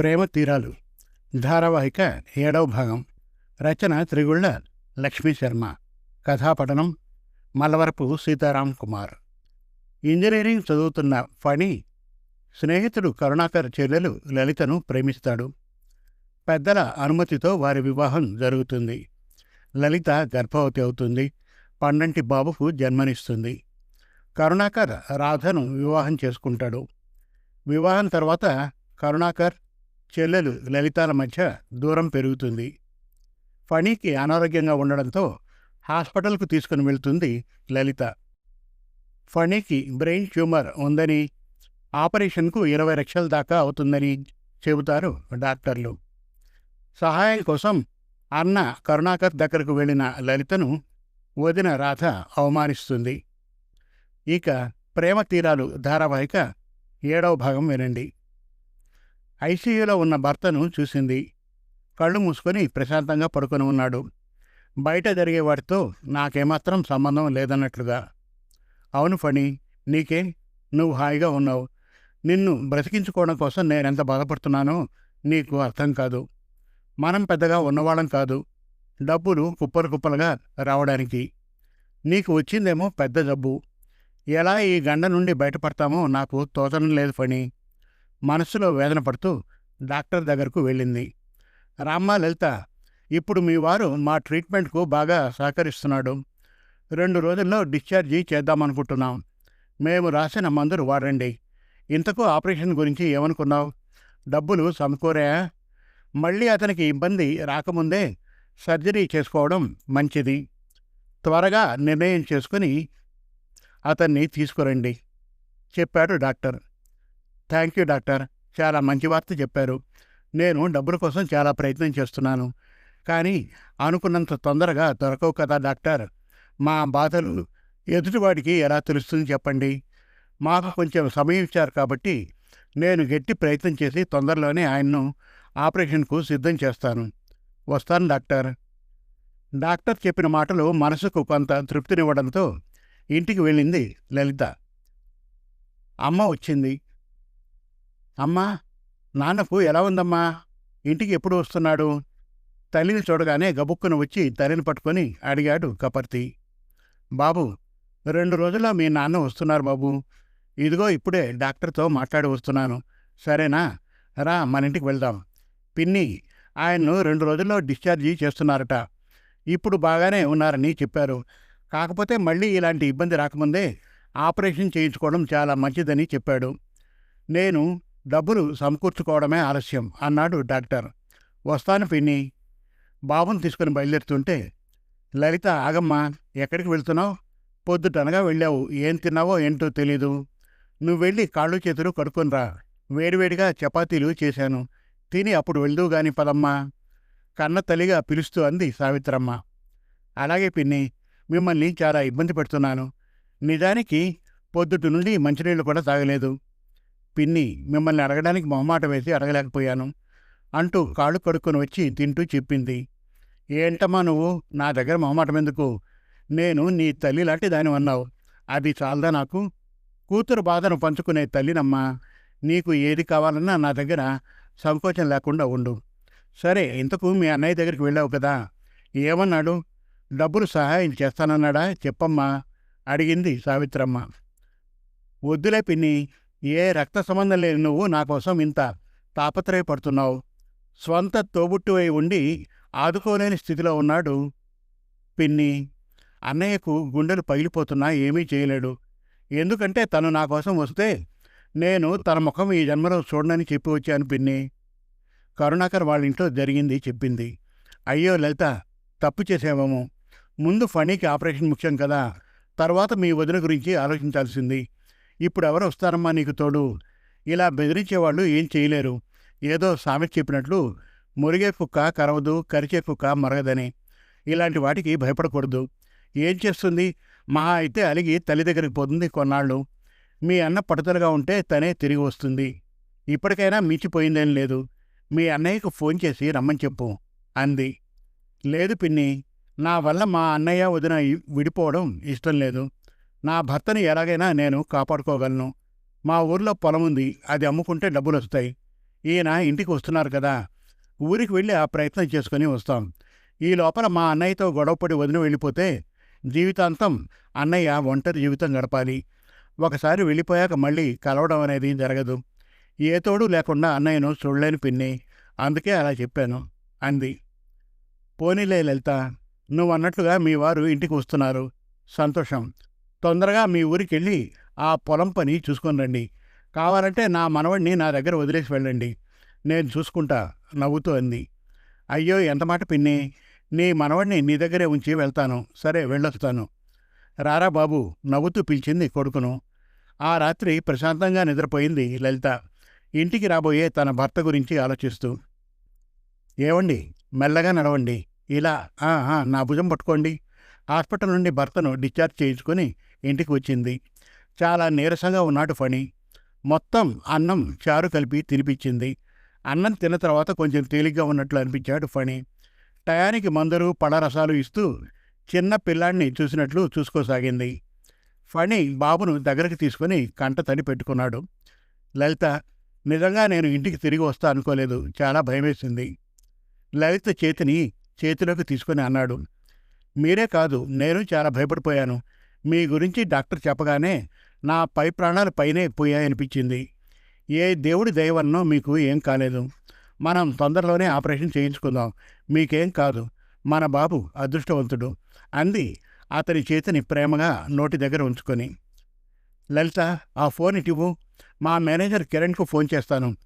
ప్రేమ తీరాలు. ధారావాహిక ఏడవ భాగం. రచన త్రిగుళ్ళ లక్ష్మీ శర్మ. కథాపఠనం మల్లవరపు సీతారాం కుమార్. ఇంజనీరింగ్ చదువుతున్న ఫణి స్నేహితుడు కరుణాకర్ చెల్లెలు లలితను ప్రేమిస్తాడు. పెద్దల అనుమతితో వారి వివాహం జరుగుతుంది. లలిత గర్భవతి అవుతుంది. పండంటి బాబుకు జన్మనిస్తుంది. కరుణాకర్ రాధను వివాహం చేసుకుంటాడు. వివాహం తర్వాత కరుణాకర్ చెల్లెలు లలితాల మధ్య దూరం పెరుగుతుంది. ఫణికి అనారోగ్యంగా ఉండడంతో హాస్పిటల్కు తీసుకుని వెళ్తుంది లలిత. ఫణికి బ్రెయిన్ ట్యూమర్ ఉందని ఆపరేషన్కు ఇరవై లక్షల దాకా అవుతుందని చెబుతారు డాక్టర్లు. సహాయం కోసం అన్న కరుణాకర్ దగ్గరకు వెళ్ళిన లలితను వదిన రాధ అవమానిస్తుంది. ఇక ప్రేమ తీరాలు ధారావాహిక ఏడవ భాగం వినండి. ఐసీయూలో ఉన్న భర్తను చూసింది. కళ్ళు మూసుకొని ప్రశాంతంగా పడుకొని ఉన్నాడు. బయట జరిగే వాటితో నాకేమాత్రం సంబంధం లేదన్నట్లుగా. అవును ఫణి నీకే నువ్వు హాయిగా ఉన్నావు. నిన్ను బ్రతికించుకోవడం కోసం నేనెంత బాధపడుతున్నానో నీకు అర్థం కాదు. మనం పెద్దగా ఉన్నవాళ్ళం కాదు. డబ్బులు కుప్పలు కుప్పలుగా రావడానికి. నీకు వచ్చిందేమో పెద్ద జబ్బు. ఎలా ఈ గండ నుండి బయటపడతామో నాకు తోచడం లేదు ఫణి. మనసులో వేదన పడుతూ డాక్టర్ దగ్గరకు వెళ్ళింది. రామ్మ లలిత ఇప్పుడు మీ వారు మా ట్రీట్మెంట్కు బాగా సహకరిస్తున్నాడు. రెండు రోజుల్లో డిశ్చార్జి చేద్దామనుకుంటున్నాం. మేము రాసిన మందులు వాడండి. ఇంతకు ఆపరేషన్ గురించి ఏమనుకున్నావు? డబ్బులు సమకూరాయా? మళ్ళీ అతనికి ఇబ్బంది రాకముందే సర్జరీ చేసుకోవడం మంచిది. త్వరగా నిర్ణయం చేసుకుని అతన్ని తీసుకురండి చెప్పాడు డాక్టర్. Thank you doctor. చాలా మంచి వార్త చెప్పారు. నేను డబ్బుల కోసం చాలా ప్రయత్నం చేస్తున్నాను. కానీ అనుకున్నంత తొందరగా దొరకవు కదా డాక్టర్. మా బాధలు ఎదుటివాడికి ఎలా తెలుస్తుంది చెప్పండి? మాకు కొంచెం సమయం ఇచ్చారు కాబట్టి నేను గట్టి ప్రయత్నం చేసి తొందరలోనే ఆయన్ను ఆపరేషన్కు సిద్ధం చేస్తాను. వస్తాను డాక్టర్. డాక్టర్ చెప్పిన మాటలు మనసుకు కొంత తృప్తినివ్వడంతో ఇంటికి వెళ్ళింది లలిత. అమ్మ వచ్చింది. అమ్మా నాన్నకు ఎలా ఉందమ్మా? ఇంటికి ఎప్పుడు వస్తున్నాడు? తల్లిని చూడగానే గబుక్కున వచ్చి తల్లిని పట్టుకొని అడిగాడు కపర్తి. బాబు రెండు రోజుల్లో మీ నాన్న వస్తున్నారు బాబు. ఇదిగో ఇప్పుడే డాక్టర్తో మాట్లాడి వస్తున్నాను. సరేనా? రా మన ఇంటికి వెళ్దాం. పిన్ని ఆయన్ను రెండు రోజుల్లో డిశ్చార్జి చేస్తున్నారట. ఇప్పుడు బాగానే ఉన్నారని చెప్పారు. కాకపోతే మళ్ళీ ఇలాంటి ఇబ్బంది రాకముందే ఆపరేషన్ చేయించుకోవడం చాలా మంచిదని చెప్పాడు. నేను డబ్బులు సమకూర్చుకోవడమే ఆలస్యం అన్నాడు డాక్టర్. వస్తాను పిన్ని. బాబుని తీసుకుని బయలుదేరుతుంటే లలిత ఆగమ్మా ఎక్కడికి వెళ్తున్నావు? పొద్దుటనగా వెళ్ళావు. ఏం తిన్నావో ఏంటో తెలీదు. నువ్వు వెళ్ళి కాళ్ళు చేతులు కడుక్కొనిరా వేడివేడిగా చపాతీలు చేశాను. తిని అప్పుడు వెళ్దు గాని పదమ్మా. కన్న తల్లిగా పిలుస్తూ అంది సావిత్రమ్మ. అలాగే పిన్ని మిమ్మల్ని చాలా ఇబ్బంది పెడుతున్నాను. నిజానికి పొద్దుటి నుండి మంచినీళ్ళు కూడా తాగలేదు. పిన్ని మిమ్మల్ని అడగడానికి మొహమాట వేసి అడగలేకపోయాను అంటూ కాళ్ళు కడుక్కొని వచ్చి తింటూ చెప్పింది. ఏంటమ్మా నువ్వు? నా దగ్గర మొహమాటం ఎందుకు? నేను నీ తల్లి లాంటి దాని అన్నావు. అది చాలదా నాకు? కూతురు బాధను పంచుకునే తల్లినమ్మా. నీకు ఏది కావాలన్నా నా దగ్గర సంకోచం లేకుండా ఉండు. సరే ఇంతకు మీ అన్నయ్య దగ్గరికి వెళ్ళావు కదా. ఏమన్నాడు? డబ్బులు సహాయం చేస్తానన్నాడా? చెప్పమ్మా అడిగింది సావిత్రమ్మ. వద్దులే పిన్ని ఏ రక్త సంబంధం లేని నువ్వు నా కోసం ఇంత తాపత్రయపడుతున్నావు. స్వంత తోబుట్టువై ఉండి ఆదుకోలేని స్థితిలో ఉన్నాడు. పిన్ని అన్నయ్యకు గుండెలు పగిలిపోతున్నా ఏమీ చేయలేడు. ఎందుకంటే తను నా కోసం వస్తే నేను తన ముఖం ఈ జన్మలో చూడనని చెప్పి వచ్చాను పిన్ని. కరుణాకర్ వాళ్ళ ఇంట్లో జరిగింది చెప్పింది. అయ్యో లలిత తప్పు చేసేవాము. ముందు ఫణీకి ఆపరేషన్ ముఖ్యం కదా. తర్వాత మీ వదిన గురించి ఆలోచించాల్సింది. ఇప్పుడు ఎవరు వస్తారమ్మా నీకు తోడు? ఇలా బెదిరించేవాళ్ళు ఏం చేయలేరు. ఏదో సామెత చెప్పినట్లు మురిగే కుక్క కరవదు కరిచే కుక్క మరగదని. ఇలాంటి వాటికి భయపడకూడదు. ఏం చేస్తుంది? మహా అయితే అలిగి తల్లి దగ్గరికి పోతుంది కొన్నాళ్ళు. మీ అన్న పట్టుదలగా ఉంటే తనే తిరిగి వస్తుంది. ఇప్పటికైనా మించిపోయిందేం లేదు. మీ అన్నయ్యకు ఫోన్ చేసి రమ్మని చెప్పు అంది. లేదు పిన్ని నా వల్ల మా అన్నయ్య వదిన విడిపోవడం ఇష్టం లేదు. నా భర్తని ఎలాగైనా నేను కాపాడుకోగలను. మా ఊర్లో పొలం ఉంది అది అమ్ముకుంటే డబ్బులు వస్తాయి ఈయన ఇంటికి వస్తున్నారు కదా ఊరికి వెళ్ళి ఆ ప్రయత్నం చేసుకొని వస్తాం. ఈ లోపల మా అన్నయ్యతో గొడవపడి వదిలి వెళ్ళిపోతే జీవితాంతం అన్నయ్య ఒంటరి జీవితం గడపాలి. ఒకసారి వెళ్ళిపోయాక మళ్ళీ కలవడం అనేది జరగదు. ఏ తోడు లేకుండా అన్నయ్యను చూడలేని పిన్ని. అందుకే అలా చెప్పాను అంది. పోనీలే లలిత నువ్వు అన్నట్లుగా మీ వారు ఇంటికి వస్తున్నారు. సంతోషం. తొందరగా మీ ఊరికి వెళ్ళి ఆ పొలం పని చూసుకొని రండి. కావాలంటే నా మనవడిని నా దగ్గర వదిలేసి వెళ్ళండి. నేను చూసుకుంటా నవ్వుతూ అంది. అయ్యో ఎంత మాట పిన్ని. నీ మనవడిని నీ దగ్గరే ఉంచి వెళ్తాను. సరే వెళ్ళొస్తాను. రారా బాబు నవ్వుతూ పిలిచింది కొడుకును. ఆ రాత్రి ప్రశాంతంగా నిద్రపోయింది లలిత. ఇంటికి రాబోయే తన భర్త గురించి ఆలోచిస్తూ ఏవండి మెల్లగా నడవండి. ఇలా నా భుజం పట్టుకోండి. హాస్పిటల్ నుండి భర్తను డిశ్చార్జ్ చేయించుకొని ఇంటికి వచ్చింది చాలా నీరసంగా ఉన్నాడు ఫణి. మొత్తం అన్నం చారు కలిపి తినిపించింది. అన్నం తిన్న తర్వాత కొంచెం తేలిగ్గా ఉన్నట్లు అనిపించాడు ఫణి. టయానికి మందరు పడరసాలు ఇస్తూ చిన్న పిల్లాడిని చూసినట్లు చూసుకోసాగింది. ఫణి బాబును దగ్గరికి తీసుకుని కంట తడి పెట్టుకున్నాడు. లలిత నిజంగా నేను ఇంటికి తిరిగి వస్తా అనుకోలేదు. చాలా భయమేసింది. లలిత చేతిని చేతిలోకి తీసుకుని అన్నాడు. మీరే కాదు నేను చాలా భయపడిపోయాను. మీ గురించి డాక్టర్ చెప్పగానే నా పై ప్రాణాలు పైనే పోయాయనిపించింది. ఏ దేవుడి దయవన్నో మీకు ఏం కాలేదు. మనం తొందరలోనే ఆపరేషన్ చేయించుకుందాం. మీకేం కాదు. మన బాబు అదృష్టవంతుడు. అంది అతని చేతిని ప్రేమగా నోటి దగ్గర ఉంచుకొని. లలిత ఆ ఫోన్ ఇటివు. మా మేనేజర్ కిరణ్కు ఫోన్ చేస్తాను.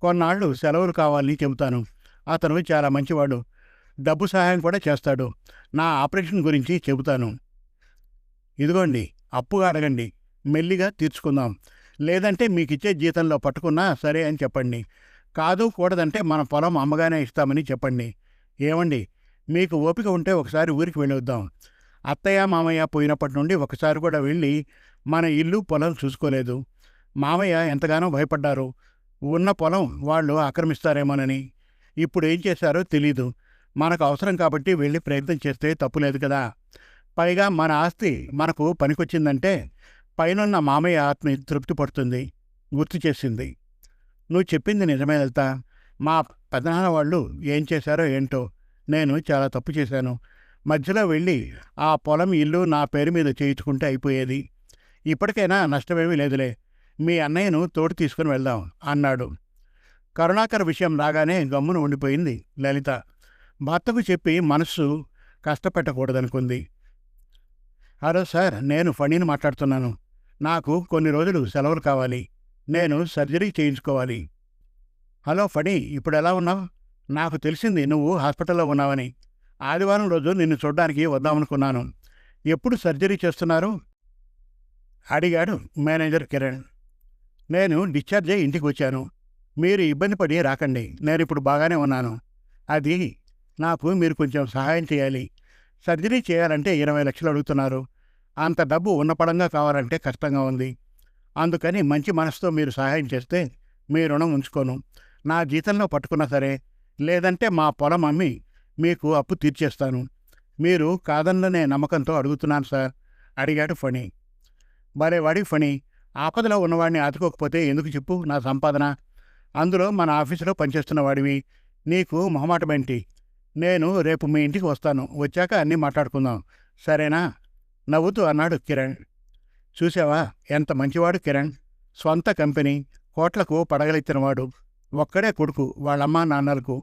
కొన్నాళ్ళు సెలవులు కావాలని చెబుతాను. అతను చాలా మంచివాడు. డబ్బు సహాయం కూడా చేస్తాడు. నా ఆపరేషన్ గురించి చెబుతాను. ఇదిగోండి అప్పుగా అడగండి మెల్లిగా తీర్చుకుందాం. లేదంటే మీకు ఇచ్చే జీతంలో పట్టుకున్నా సరే అని చెప్పండి. కాదు కూడదంటే మన పొలం అమ్మగానే ఇస్తామని చెప్పండి. ఏమండి మీకు ఓపిక ఉంటే ఒకసారి ఊరికి వెళ్ళొద్దాం. అత్తయ్య మామయ్య పోయినప్పటి నుండి ఒకసారి కూడా వెళ్ళి మన ఇల్లు పొలం చూసుకోలేదు. మామయ్య ఎంతగానో భయపడ్డారు. ఉన్న పొలం వాళ్ళు ఆక్రమిస్తారేమోనని. ఇప్పుడు ఏం చేశారో తెలీదు. మనకు అవసరం కాబట్టి వెళ్ళి ప్రయత్నం చేస్తే తప్పులేదు కదా. పైగా మన ఆస్తి మనకు పనికొచ్చిందంటే పైనున్న మామయ్య ఆత్మ తృప్తి పడుతుంది గుర్తు చేసింది. నువ్వు చెప్పింది నిజమే లలిత. మా పెదనాన్న వాళ్ళు ఏం చేశారో ఏంటో నేను చాలా తప్పు చేశాను. మధ్యలో వెళ్ళి ఆ పొలం ఇల్లు నా పేరు మీద చేయించుకుంటే అయిపోయేది. ఇప్పటికైనా నష్టమేమీ లేదులే. మీ అన్నయ్యను తోడు తీసుకుని వెళ్దాం అన్నాడు. కరుణాకర్ విషయం రాగానే గమ్మున ఉండిపోయింది లలిత. భర్తకు చెప్పి మనస్సు కష్టపెట్టకూడదనుకుంది. హలో సార్ నేను ఫణిని మాట్లాడుతున్నాను. నాకు కొన్ని రోజులు సెలవులు కావాలి. నేను సర్జరీ చేయించుకోవాలి. హలో ఫణి ఇప్పుడు ఎలా ఉన్నావు? నాకు తెలిసింది నువ్వు హాస్పిటల్లో ఉన్నావని. ఆదివారం రోజు నిన్ను చూడడానికి వద్దామనుకున్నాను. ఎప్పుడు సర్జరీ చేస్తున్నారు? అడిగాడు మేనేజర్ కిరణ్. నేను డిశ్చార్జ్ అయ్యి ఇంటికి వచ్చాను. మీరు ఇబ్బంది పడి రాకండి. నేను ఇప్పుడు బాగానే ఉన్నాను. అది నాకు మీరు కొంచెం సహాయం చేయాలి. సర్జరీ చేయాలంటే ఇరవై లక్షలు అడుగుతున్నారు. అంత డబ్బు ఉన్నపడంగా కావాలంటే కష్టంగా ఉంది. అందుకని మంచి మనసుతో మీరు సహాయం చేస్తే మీ రుణం ఉంచుకోను. నా జీతంలో పట్టుకున్నా సరే లేదంటే మా పొలం అమ్మి మీకు అప్పు తీర్చేస్తాను. మీరు కాదన్ననే నమ్మకంతో అడుగుతున్నాను సార్ అడిగాడు ఫణి. భలేవాడి ఫణి ఆపదలో ఉన్నవాడిని ఆదుకోకపోతే ఎందుకు చెప్పు నా సంపాదన? అందులో మన ఆఫీసులో పనిచేస్తున్న వాడివి. నీకు మొహమాటమేంటి? నేను రేపు మీ ఇంటికి వస్తాను. వచ్చాక అన్నీ మాట్లాడుకుందాం. సరేనా? నవ్వుతూ అన్నాడు కిరణ్. చూసావా ఎంత మంచివాడు కిరణ్. స్వంత కంపెనీ. కోట్లకు పడగలెత్తినవాడు. ఒక్కడే కొడుకు వాళ్ళమ్మ నాన్నలకు.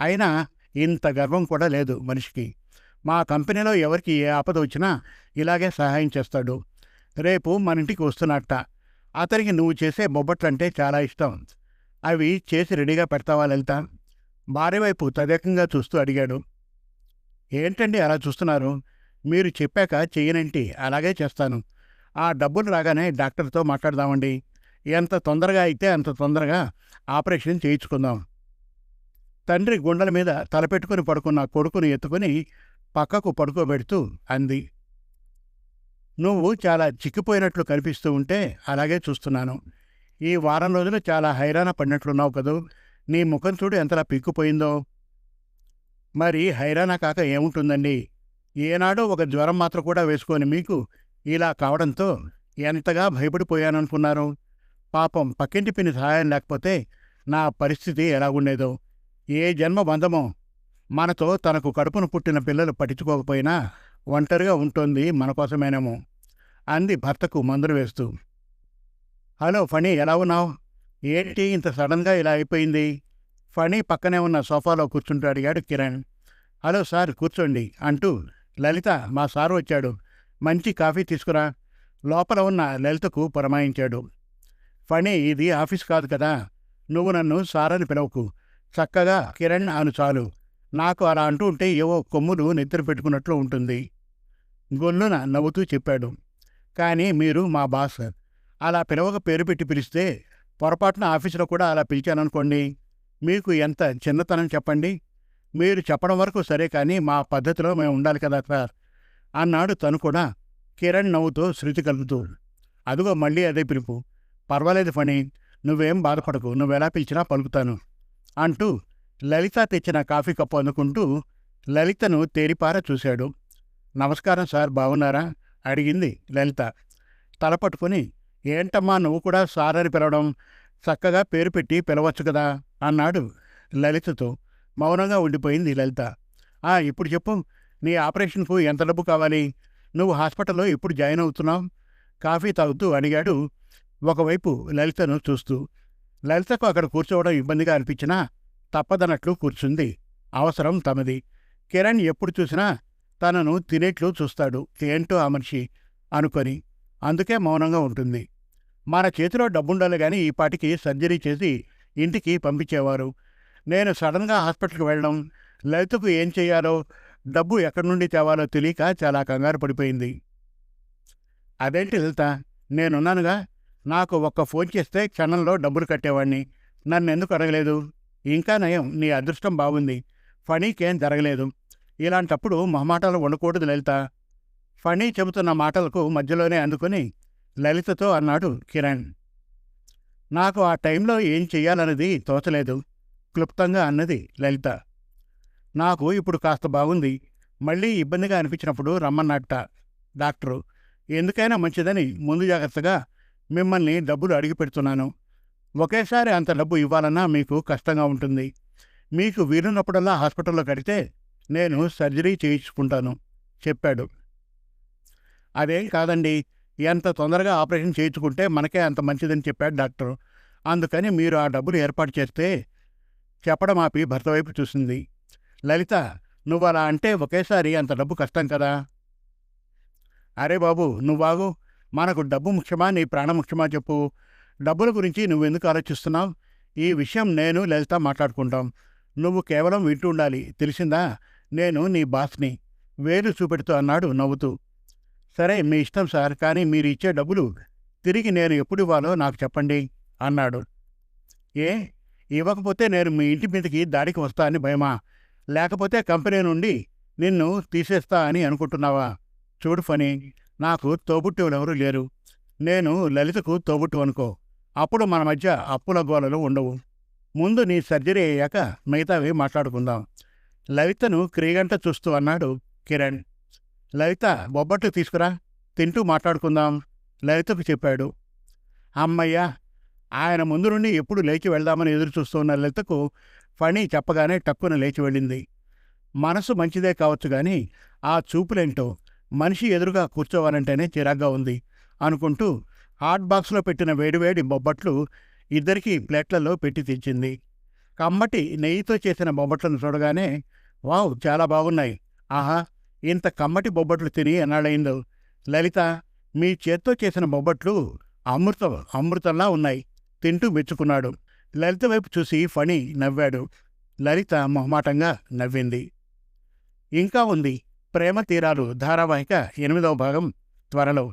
అయినా ఇంత గర్వం కూడా లేదు మనిషికి. మా కంపెనీలో ఎవరికి ఏ ఆపద వచ్చినా ఇలాగే సహాయం చేస్తాడు. రేపు మన ఇంటికి వస్తున్నట్ట. అతనికి నువ్వు చేసే బొబ్బట్లంటే చాలా ఇష్టం. అవి చేసి రెడీగా పెడతావా లలిత? భార్య వైపు తదేకంగా చూస్తూ అడిగాడు. ఏంటండి అలా చూస్తున్నారు? మీరు చెప్పాక చెయ్యనంటి అలాగే చేస్తాను. ఆ డబ్బులు రాగానే డాక్టర్తో మాట్లాడదామండి. ఎంత తొందరగా అయితే అంత తొందరగా ఆపరేషన్ చేయించుకుందాం. తండ్రి గుండెల మీద తలపెట్టుకుని పడుకున్న కొడుకుని ఎత్తుకుని పక్కకు పడుకోబెడుతూ అంది. నువ్వు చాలా చిక్కిపోయినట్లు కనిపిస్తూ ఉంటే అలాగే చూస్తున్నాను. ఈ వారం రోజులు చాలా హైరాణ పడినట్లున్నావు కదూ. నీ ముఖం చూడు ఎంతలా పిక్కుపోయిందో. మరి హైరాణ కాక ఏముంటుందండి? ఏనాడో ఒక జ్వరం మాత్రం కూడా వేసుకొని మీకు ఇలా కావడంతో ఎంతగా భయపడిపోయాననుకున్నారు. పాపం పక్కింటి పిన్ని సహాయం లేకపోతే నా పరిస్థితి ఎలాగుండేదో. ఏ జన్మ బంధమో మనతో తనకు కడుపును పుట్టిన పిల్లలు పట్టించుకోకపోయినా ఒంటరిగా ఉంటుంది మన కోసమేనేమో అంది భర్తకు మందులు వేస్తూ. హలో ఫణి ఎలా ఉన్నావు? ఏంటి ఇంత సడన్గా ఇలా అయిపోయింది? ఫణి పక్కనే ఉన్న సోఫాలో కూర్చుంటూ అడిగాడు కిరణ్. హలో సార్ కూర్చోండి అంటూ లలిత మా సారు వచ్చాడు. మంచి కాఫీ తీసుకురా. లోపల ఉన్న లలితకు పురమాయించాడు. ఫణి ఇది ఆఫీస్ కాదు కదా. నువ్వు నన్ను సారని పిలవకు. చక్కగా కిరణ్ అను చాలు. నాకు అలా అంటూ ఉంటే ఏవో కొమ్ములు నిద్ర పెట్టుకున్నట్లు ఉంటుంది. గొల్లున నవ్వుతూ చెప్పాడు. కానీ మీరు మా బాస్. అలా పిలవక పేరు పెట్టి పిలిస్తే పొరపాటున ఆఫీసులో కూడా అలా పిలిచాననుకోండి. మీకు ఎంత చిన్నతనం చెప్పండి? మీరు చెప్పడం వరకు సరే కానీ మా పద్ధతిలో మేము ఉండాలి కదా సార్ అన్నాడు తను కూడా. కిరణ్ నవ్వుతో శృతి కలుపుతూ. అదుగో మళ్ళీ అదే పిలుపు. పర్వాలేదు ఫణి నువ్వేం బాధపడకు. నువ్వెలా పిలిచినా పలుకుతాను అంటూ లలిత తెచ్చిన కాఫీ కప్పు అందుకుంటూ లలితను తేరిపార చూశాడు. నమస్కారం సార్ బాగున్నారా? అడిగింది లలిత. తల పట్టుకుని ఏంటమ్మా నువ్వు కూడా సార్ అని పిలవడం? చక్కగా పేరు పెట్టి పిలవచ్చు కదా? అన్నాడు లలితతో. మౌనంగా ఉండిపోయింది లలిత. ఆ ఇప్పుడు చెప్పు. నీ ఆపరేషన్కు ఎంత డబ్బు కావాలి? నువ్వు హాస్పిటల్లో ఎప్పుడు జాయిన్ అవుతున్నావు? కాఫీ తాగుతూ అడిగాడు ఒకవైపు లలితను చూస్తూ. లలితకు అక్కడ కూర్చోవడం ఇబ్బందిగా అనిపించినా తప్పదన్నట్లు కూర్చుంది. అవసరం తమది. కిరణ్ ఎప్పుడు చూసినా తనను తినేట్లు చూస్తాడు. ఏంటో ఆ మనిషి? అనుకొని. అందుకే మౌనంగా ఉంటుంది. మన చేతిలో డబ్బుండాలి కానీ ఈ పాటికి సర్జరీ చేసి ఇంటికి పంపించేవారు. నేను సడన్గా హాస్పిటల్కి వెళ్ళడం లలితకు ఏం చేయాలో డబ్బు ఎక్కడి నుండి తేవాలో తెలియక చాలా కంగారు పడిపోయింది. అదేంటి లలిత నేనున్నానుగా నాకు ఒక్క ఫోన్ చేస్తే క్షణంలో డబ్బులు కట్టేవాడిని. నన్ను ఎందుకు అడగలేదు? ఇంకా నయం నీ అదృష్టం బాగుంది. ఫణీకేం జరగలేదు. ఇలాంటప్పుడు మొహమాటాలు ఉండకూడదు లలిత. ఫణీ చెబుతున్న మాటలకు మధ్యలోనే అందుకుని లలితతో అన్నాడు కిరణ్. నాకు ఆ టైంలో ఏం చెయ్యాలన్నది తోచలేదు. క్లుప్తంగా అన్నది లలిత. నాకు ఇప్పుడు కాస్త బాగుంది. మళ్ళీ ఇబ్బందిగా అనిపించినప్పుడు రమ్మన్నట్ట డాక్టరు. ఎందుకైనా మంచిదని ముందు జాగ్రత్తగా మిమ్మల్ని డబ్బులు అడిగి పెడుతున్నాను. ఒకేసారి అంత డబ్బు ఇవ్వాలన్నా మీకు కష్టంగా ఉంటుంది. మీకు వీలున్నప్పుడల్లా హాస్పిటల్లో కడితే నేను సర్జరీ చేయించుకుంటాను చెప్పాడు. అదేం కాదండి. ఎంత తొందరగా ఆపరేషన్ చేయించుకుంటే మనకే అంత మంచిదని చెప్పాడు డాక్టర్. అందుకని మీరు ఆ డబ్బులు ఏర్పాటు చేస్తే చెప్పడం ఆపి భర్త వైపు చూసింది. లలిత నువ్వు అలా అంటే ఒకేసారి అంత డబ్బు కష్టం కదా? అరే బాబు నువ్వాగు మనకు డబ్బు ముఖ్యమా నీ ప్రాణం ముఖ్యమా చెప్పు. డబ్బుల గురించి నువ్వెందుకు ఆలోచిస్తున్నావు? ఈ విషయం నేను లలిత మాట్లాడుకుంటాం. నువ్వు కేవలం వింటూ ఉండాలి. తెలిసిందా? నేను నీ బాస్ని. వేలు చూపెడుతూ అన్నాడు నవ్వుతూ. సరే మీ ఇష్టం సార్ కానీ మీరు ఇచ్చే డబ్బులు తిరిగి నేను ఎప్పుడు ఇవ్వాలో నాకు చెప్పండి అన్నాడు. ఏ? ఇవ్వకపోతే నేను మీ ఇంటి మీదకి దాడికి వస్తా అని భయమా? లేకపోతే కంపెనీ నుండి నిన్ను తీసేస్తా అని అనుకుంటున్నావా? చూడు ఫని నాకు తోబుట్టువులెవరూ లేరు. నేను లలితకు తోబుట్టు అనుకో. అప్పుడు మన మధ్య అప్పుల గోలలు ఉండవు. ముందు నీ సర్జరీ అయ్యాక మిగతావి మాట్లాడుకుందాం. లలితను క్రీగంట చూస్తూ అన్నాడు కిరణ్. లలిత బొబ్బట్లు తీసుకురా. తింటూ మాట్లాడుకుందాం. లలితకు చెప్పాడు. అమ్మయ్యా ఆయన ముందు నుండి ఎప్పుడు లేచి వెళ్దామని ఎదురు చూస్తున్న లలితకు ఫణి చెప్పగానే టక్కున లేచి వెళ్ళింది. మనసు మంచిదే కావచ్చు కానీ ఆ చూపులేంటో మనిషి ఎదురుగా కూర్చోవాలంటేనే చిరాగ్గా ఉంది అనుకుంటూ హాట్ బాక్స్లో పెట్టిన వేడివేడి బొబ్బట్లు ఇద్దరికీ ప్లేట్లలో పెట్టి తెచ్చింది కమ్మటి నెయ్యితో చేసిన బొబ్బట్లను చూడగానే వావ్ చాలా బాగున్నాయి. ఆహా ఇంత కమ్మటి బొబ్బట్లు తిని ఎన్నాళ్ళైందో లలిత మీ చేత్తో చేసిన బొబ్బట్లు అమృతం అమృతంలా ఉన్నాయి. తింటూ మెచ్చుకున్నాడు. లలిత వైపు చూసి ఫణి నవ్వాడు. లలిత మొహమాటంగా నవ్వింది. ఇంకా ఉంది. ప్రేమ తీరాలు ధారావాహిక ఎనిమిదవ భాగం త్వరలో.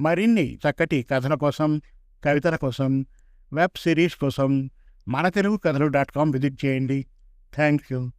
మరిన్ని చక్కటి కథల కోసం కవితల కోసం వెబ్ సిరీస్ కోసం మన Telugu Kathalu dot com visit చేయండి. Thank you